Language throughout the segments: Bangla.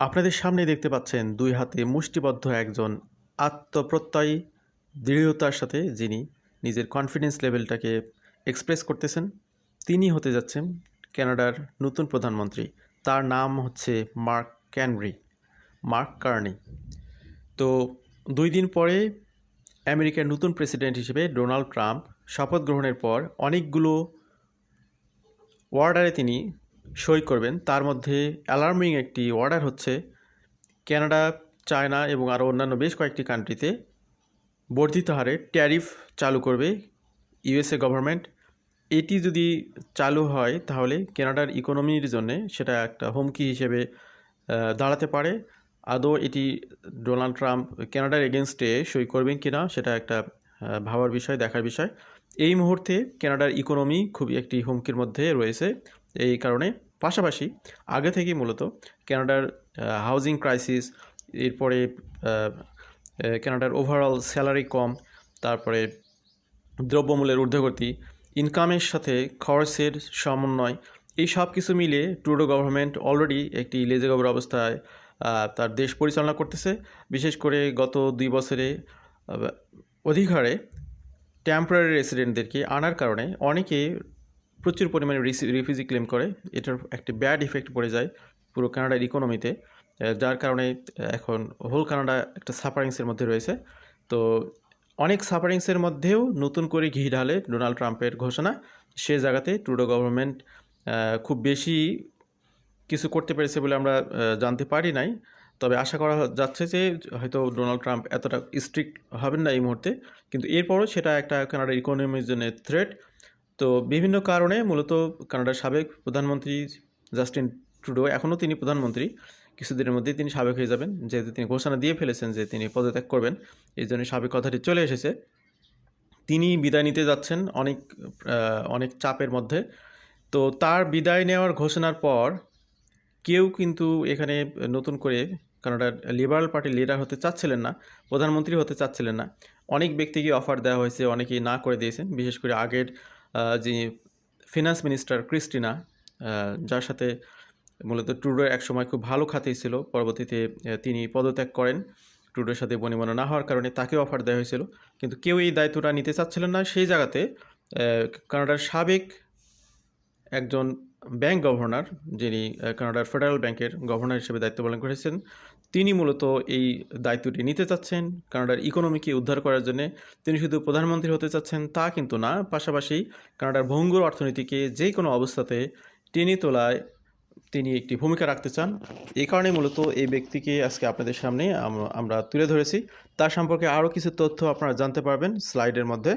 আপনাদের সামনে দেখতে পাচ্ছেন দুই হাতে মুষ্টিবদ্ধ একজন আত্মপ্রত্যয়ী, দৃঢ়তার সাথে যিনি নিজের কনফিডেন্স লেভেলটাকে এক্সপ্রেস করতেছেন। তিনি হতে যাচ্ছেন কানাডার নতুন প্রধানমন্ত্রী। তার নাম হচ্ছে মার্ক ক্যানরি, মার্ক কার্নি। তো দুই দিন পরে আমেরিকার নতুন প্রেসিডেন্ট হিসেবে ডোনাল্ড ট্রাম্প শপথ গ্রহণের পর অনেকগুলো ওয়ার্ডারে তিনি সই করবেন। তার মধ্যে অ্যালার্মিং একটি অর্ডার হচ্ছে কানাডা চায়না এবং আরও অন্যান্য বেশ কয়েকটি কান্ট্রিতে বর্ধিত হারে ট্যারিফ চালু করবে ইউএসএ গভর্নমেন্ট এটি যদি চালু হয়, তাহলে কানাডার ইকোনমির জন্যে সেটা একটা হুমকি হিসেবে দাঁড়াতে পারে। আদৌ এটি ডোনাল্ড ট্রাম্প কানাডার এগেনস্টে সই করবেন কিনা, সেটা একটা ভাবার বিষয়, দেখার বিষয়। এই মুহূর্তে কানাডার ইকোনমি খুবই একটি হুমকির মধ্যে রয়েছে। এই কারণে। পাশাপাশি আগে থেকেই মূলত কানাডার হাউজিং ক্রাইসিস এরপরে কানাডার ওভারঅল স্যালারি কম তারপরে দ্রব্যমূল্যের ঊর্ধ্বগতি ইনকামের সাথে খরচের সমন্বয় এই সব কিছু মিলে ট্রুডো গভর্নমেন্ট অলরেডি একটি লেজেগবর অবস্থায় তার দেশ পরিচালনা করতেছে। বিশেষ করে গত দুই বছরে আহ, অধিক হারে টেম্পোরারি রেসিডেন্টদেরকে আনার কারণে অনেকে প্রচুর পরিমাণে রিফিউজি ক্লেম করে। এটার একটি ব্যাড ইফেক্ট পড়ে যায় পুরো কানাডার ইকোনমিতে যার কারণে এখন হোল কানাডা একটা সাফারিংসের মধ্যে রয়েছে। তো অনেক সাফারিংসের মধ্যেও নতুন করে ঘি ঢালে ডোনাল্ড ট্রাম্পের ঘোষণা। সে জায়গাতে ট্রুডো গভর্নমেন্ট খুব বেশি কিছু করতে পেরেছে বলে আমরা জানতে পারি নাই। তবে আশা করা যাচ্ছে যে, হয়তো ডোনাল্ড ট্রাম্প এতটা স্ট্রিক্ট হবেন না এই মুহূর্তে। কিন্তু এরপরও সেটা একটা কানাডার ইকোনমির জন্য থ্রেট তো বিভিন্ন কারণে মূলত কানাডার সাবেক প্রধানমন্ত্রী জাস্টিন ট্রুডো, এখনও তিনি প্রধানমন্ত্রী। কিছুদিনের মধ্যেই তিনি সাবেক হয়ে যাবেন, যেহেতু তিনি ঘোষণা দিয়ে ফেলেছেন যে তিনি পদত্যাগ করবেন, এই জন্য সাবেক কথাটি চলে এসেছে। তিনি বিদায় নিতে যাচ্ছেন অনেক অনেক চাপের মধ্যে। তো তার বিদায় নেওয়ার ঘোষণার পর কেউ কিন্তু এখানে নতুন করে কানাডার লিবারাল পার্টির লিডার হতে চাচ্ছিলেন না, প্রধানমন্ত্রী হতে চাচ্ছিলেন না। অনেক ব্যক্তিকে অফার দেওয়া হয়েছে, অনেকেই না করে দিয়েছেন, বিশেষ করে আগের যিনি ফিনান্স মিনিস্টার ক্রিস্টিনা যার সাথে মূলত ট্রুডোর এক সময় খুব ভালো খাতেই ছিল, পরবর্তীতে তিনি পদত্যাগ করেন। ট্রুডোর সাথে বনিবনা না হওয়ার কারণে তাকে অফার দেওয়া হয়েছিল। কিন্তু কেউ এই দায়িত্বটা নিতে চাচ্ছিলেন না। সেই জায়গাতে কানাডার সাবেক একজন ব্যাংক গভর্নর যিনি কানাডার ফেডারেল ব্যাংকের গভর্নর হিসেবে দায়িত্ব পালন করেছেন তিনি মূলত এই দায়িত্বটি নিতে চাচ্ছেন। কানাডার ইকোনমিকে উদ্ধার করার জন্য তিনি শুধু প্রধানমন্ত্রী হতে চাচ্ছেন তা কিন্তু না, পাশাপাশি কানাডার ভঙ্গুর অর্থনীতিকে যে কোনো অবস্থাতে টেনে তোলায় তিনি একটি ভূমিকা রাখতে চান। এই কারণে মূলত এই ব্যক্তিকে আজকে আপনাদের সামনে আমরা তুলে ধরেছি। তার সম্পর্কে আরও কিছু তথ্য আপনারা জানতে পারবেন স্লাইডের মধ্যে।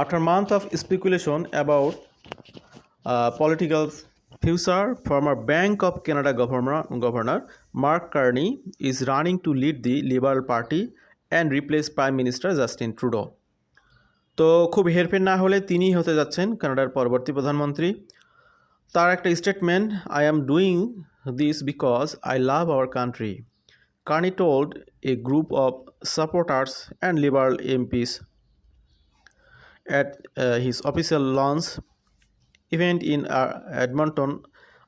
After month of speculation about political future former bank of Canada governor governor Mark Carney is running to lead the Liberal Party and replace prime minister Justin Trudeau তো খুব হেরফের না হলে তিনিই হতে যাচ্ছেন কানাডার পরবর্তী প্রধানমন্ত্রী। তার একটা statement I am doing this because I love our country Carney told a group of supporters and Liberal MPs at his official launch event in uh, Edmonton,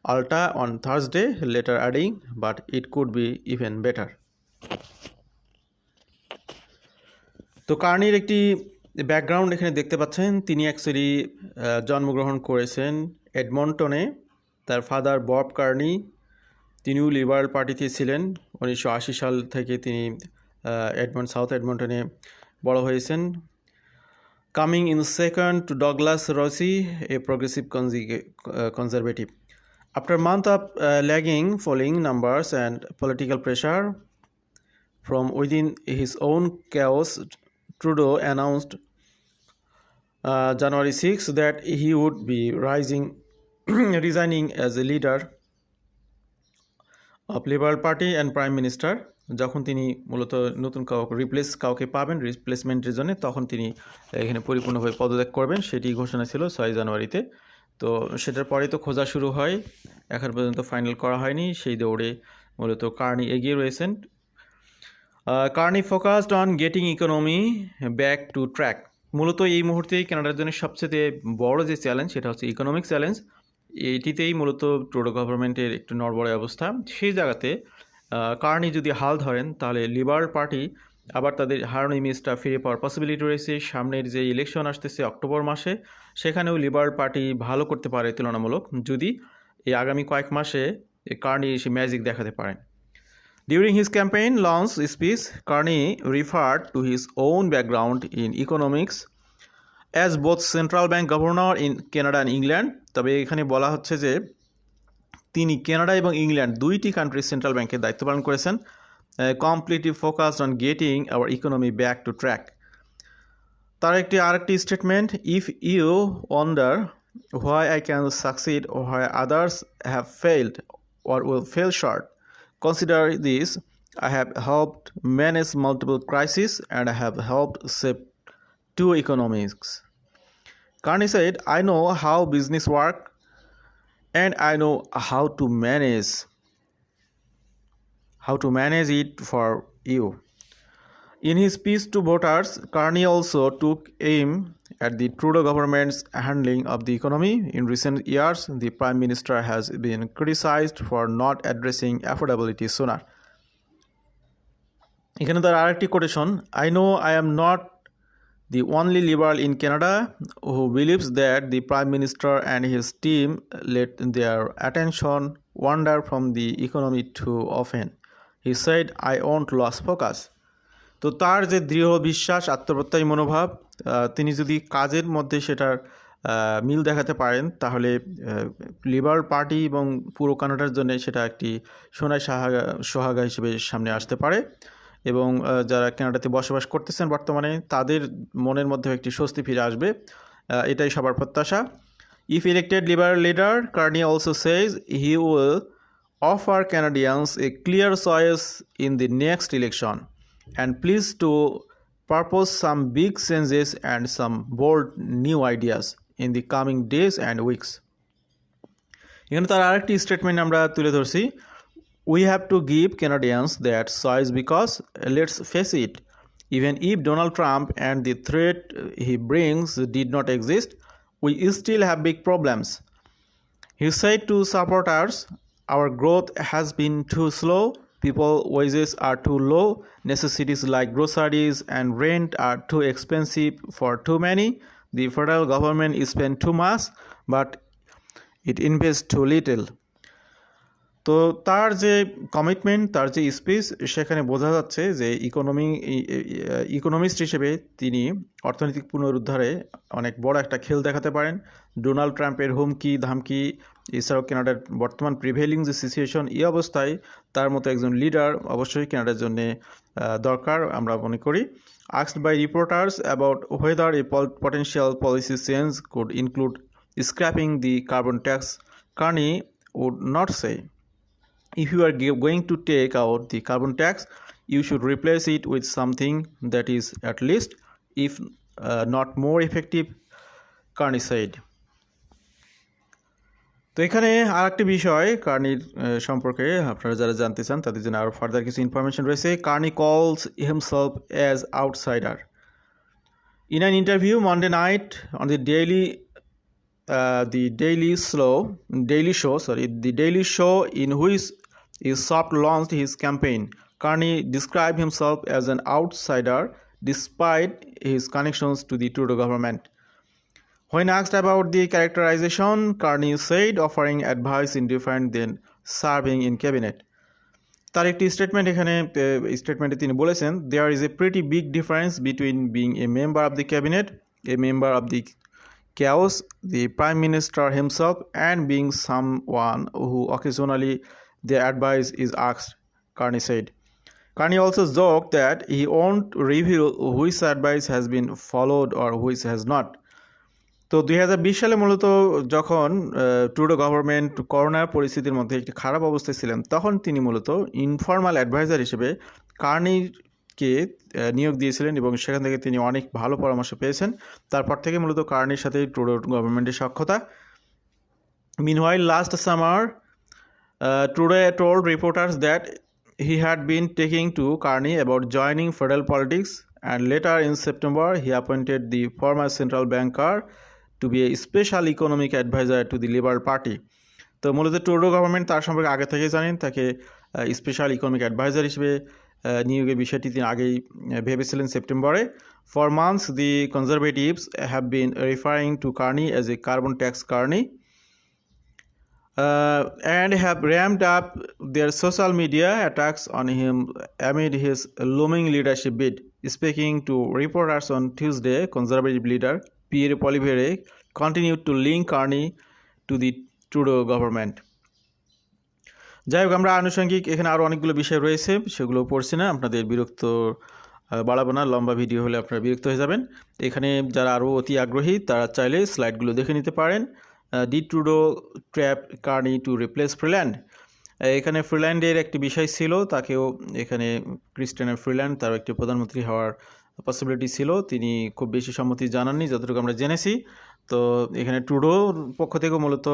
Alta on Thursday, later adding, but it could be even better. তো কার্নির একটি ব্যাকগ্রাউন্ড এখানে দেখতে পাচ্ছেন। তিনি অ্যাকচুয়ালি জন্মগ্রহণ করেছেন এডমন্টনে তার ফাদার বব কার্নি তিনিও লিবারাল পার্টিতে ছিলেন। উনিশশো আশি সাল থেকে তিনি এডমন্ট সাউথ এডমন্টনে বড় হয়েছেন। Coming in second to Douglas Rossi, a progressive uh, conservative. After months of uh, lagging polling numbers and political pressure from within his own chaos, Trudeau announced uh, January 6 that he would be rising, resigning as a leader of Liberal Party and Prime Minister. যখন তিনি মূলত নতুন কাউকে রিপ্লেস কাউকে পাবেন রিপ্লেসমেন্টের জন্য তখন তিনি এখানে পরিপূর্ণভাবে পদত্যাগ করবেন। সেটি ঘোষণা ছিল ছয় জানুয়ারিতে। তো সেটার পরে তো খোঁজা শুরু হয়। এখন পর্যন্ত ফাইনাল করা হয়নি। সেই দৌড়ে মূলত কার্নি এগিয়ে রয়েছেন। Carney focused on getting economy back to track মূলত এই মুহূর্তে কানাডার জন্য সবচেয়ে বড় যে চ্যালেঞ্জ সেটা হচ্ছে ইকোনমিক চ্যালেঞ্জ এটিতেই মূলত ট্রুডো গভর্নমেন্টের একটু নড়বড়ে অবস্থা। সেই জায়গাতে কার্নি যদি হাল ধরেন তাহলে লিবারেল পার্টি আবার তাদের হারানো ইমেজটা ফিরে পাওয়ার পসিবিলিটি রয়েছে সামনের যে ইলেকশন আসতেছে অক্টোবর মাসে সেখানেও লিবারেল পার্টি ভালো করতে পারে তুলনামূলক যদি এই আগামী কয়েক মাসে কার্নি এসে ম্যাজিক দেখাতে পারেন During his campaign launch speech, Carney referred to his own background in economics as both central bank governor in Canada and England. তবে এখানে বলা হচ্ছে যে তিনি কানাডা এবং ইংল্যান্ড দুইটি কান্ট্রির সেন্ট্রাল ব্যাংকের দায়িত্ব পালন করেছেন completely focused on getting our economy back to track তার একটি আরেকটি statement if you wonder why I can succeed why others have failed or will fail short. Consider this I have helped manage multiple crises and I have helped save two economies. Carney said, I know how business work and I know how to manage how to manage it for you. In his speech to voters, Carney also took aim at the Trudeau government's handling of the economy. In recent years, the Prime Minister has been criticized for not addressing affordability sooner. এখানে তার আরেকটি quotation I know I am not the only liberal in Canada who believes that the Prime Minister and his team let their attention wander from the economy too often. He said, I won't lose focus. তো তার যে দৃঢ় বিশ্বাস আত্মপ্রত্যয়ী মনোভাব তিনি যদি কাজের মধ্যে সেটার মিল দেখাতে পারেন তাহলে লিবারেল পার্টি এবং পুরো কানাডার জন্য সেটা একটি সোনায় সাহাগা সোহাগা হিসেবে সামনে আসতে পারে এবং যারা ক্যানাডাতে বসবাস করতেছেন বর্তমানে, তাদের মনের মধ্যে একটি স্বস্তি ফিরে আসবে। এটাই সবার প্রত্যাশা। If elected Liberal leader Carney also says he will are Canadians a clear choice in the next election and please to purpose some big changes and some bold new ideas in the coming days and weeks এখানে তার আরেকটি স্টেটমেন্ট আমরা তুলে ধরছি। we have to give Canadians that size because let's face it, even if Donald Trump and the threat he brings did not exist, we still have big problems. He said to supporters, Our growth has been too slow, people wages are too low, necessities like groceries and rent are too expensive for too many, the federal government spends too much, but it invests too little. তো তার যে কমিটমেন্ট তার যে স্পিচ সেখানে বোঝা যাচ্ছে যে ইকোনমি ইকোনমিস্ট হিসেবে তিনি অর্থনৈতিক পুনরুদ্ধারে অনেক বড় একটা খেল দেখাতে পারেন ডোনাল্ড ট্রাম্পের হুমকি ধামকি এছাড়াও কেনাডার বর্তমান প্রিভেলিং যে সিচুয়েশন এই অবস্থায় তার মতো একজন লিডার অবশ্যই কেনাডার জন্য দরকার আমরা মনে করি asked by reporters about whether a potential policy change could include scrapping the carbon tax, Carney would not say. if you are going to take out the carbon tax you should replace it with something that is at least if uh, not more effective carnicide. তো এখানে আর একটি বিষয় কার্নির সম্পর্কে আপনারা যারা জানতে চান তাদের জন্য আরও ফার্দার কিছু ইনফরমেশন রয়েছে। Carney calls himself as outsider in an interview Monday night on the Daily the Daily slow Daily Show sorry the Daily Show in which he soft launched his campaign, Carney described himself as an outsider despite his connections to the Trudeau government. When asked about the characterization, Carney said offering advice in different than serving in cabinet. তার একটি স্টেটমেন্ট এখানে স্টেটমেন্টে তিনি বলেছেন there is a pretty big difference between being a member of the cabinet a member of the chaos, the Prime Minister himself, and being someone who occasionally their advice is asked, Carney said. Carney also joked that he won't reveal which advice has been followed or which has not. তো দুই হাজার বিশ সালে মূলত যখন ট্রুডো গভর্নমেন্ট করোনার পরিস্থিতির মধ্যে একটি খারাপ অবস্থায় ছিলেন তখন তিনি মূলত ইনফর্মাল অ্যাডভাইজার হিসেবে কার্নিকে নিয়োগ দিয়েছিলেন এবং সেখান থেকে তিনি অনেক ভালো পরামর্শ পেয়েছেন তারপর থেকে মূলত কার্নির সাথে ট্রুডো গভর্নমেন্টের সক্ষতা meanwhile last summer, Trudeau told reporters that he had been taking to Carney about joining federal politics, and later in September, he appointed the former central banker to be a special economic advisor to the Liberal Party তো মূলত ট্রুডো গভর্নমেন্ট তার সম্পর্কে আগে থেকেই জানেন তাকে স্পেশাল ইকোনমিক অ্যাডভাইজার হিসেবে নিয়োগের বিষয়টি তিনি আগেই ভেবেছিলেন সেপ্টেম্বরে for months the Conservatives have been referring to Carney as a carbon tax Carney uh, and have ramped up their social media attacks on him amid his looming leadership bid. Speaking to reporters on Tuesday, conservative leader Pierre Poilievre continued to link Carney to the Trudeau government. যাই হোক আমরা আনুষঙ্গিক এখানে আরও অনেকগুলো বিষয় রয়েছে সেগুলো পড়ছি না আপনাদের বিরক্ত বাড়াবো না লম্বা ভিডিও হলে আপনারা বিরক্ত হয়ে যাবেন এখানে যারা আরও অতি আগ্রহী তারা চাইলে স্লাইডগুলো দেখে নিতে পারেন the Trudeau trap Carney to replace Freeland. এখানে ফ্রিল্যান্ডের একটি বিষয় ছিল, তাকেও এখানে ক্রিস্টিয়ানের ফ্রিল্যান্ড তার একটি প্রধানমন্ত্রী হওয়ার পসিবিলিটি ছিল। তিনি খুব বেশি সম্মতি জানাননি, যতটুকু আমরা জেনেছি। তো এখানে ট্রুডোর পক্ষ থেকেও মূলত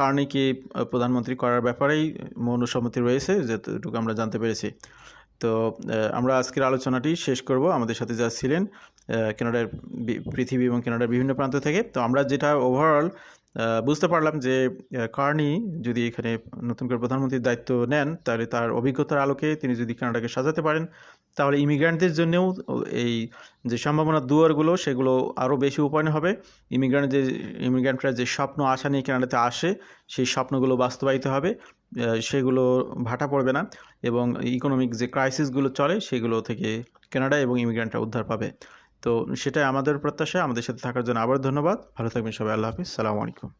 কার্নিকে প্রধানমন্ত্রী করার ব্যাপারেই মনুসম্মতি রয়েছে, যতটুকু আমরা জানতে পেরেছি। তো আমরা আজকের আলোচনাটি শেষ করব। আমাদের সাথে যা ছিলেন কেনাডার পৃথিবী এবং কেনাডার বিভিন্ন প্রান্ত থেকে। তো আমরা যেটা ওভারঅল বুঝতে পারলাম যে কার্নি যদি এখানে নতুন করে প্রধানমন্ত্রীর দায়িত্ব নেন, তাহলে তার অভিজ্ঞতার আলোকে তিনি যদি কানাডাকে সাজাতে পারেন, তাহলে ইমিগ্রান্টদের জন্যও এই যে সম্ভাবনার দুয়ারগুলো, সেগুলো আরও বেশি উপায়ন হবে। ইমিগ্রান্ট যে ইমিগ্রান্টরা যে স্বপ্ন, আশা নিয়ে কানাডাতে আসে, সেই স্বপ্নগুলো বাস্তবায়িত হবে সেগুলো ভাটা পড়বে না এবং ইকোনমিক যে ক্রাইসিসগুলো চলে, সেগুলো থেকে কানাডা এবং ইমিগ্রান্টরা উদ্ধার পাবে। তো সেটাই আমাদের প্রত্যাশা আমাদের সাথে থাকার জন্য আবার ধন্যবাদ। ভালো থাকবেন সবাই। আল্লাহ হাফিজ। সালামু আলাইকুম।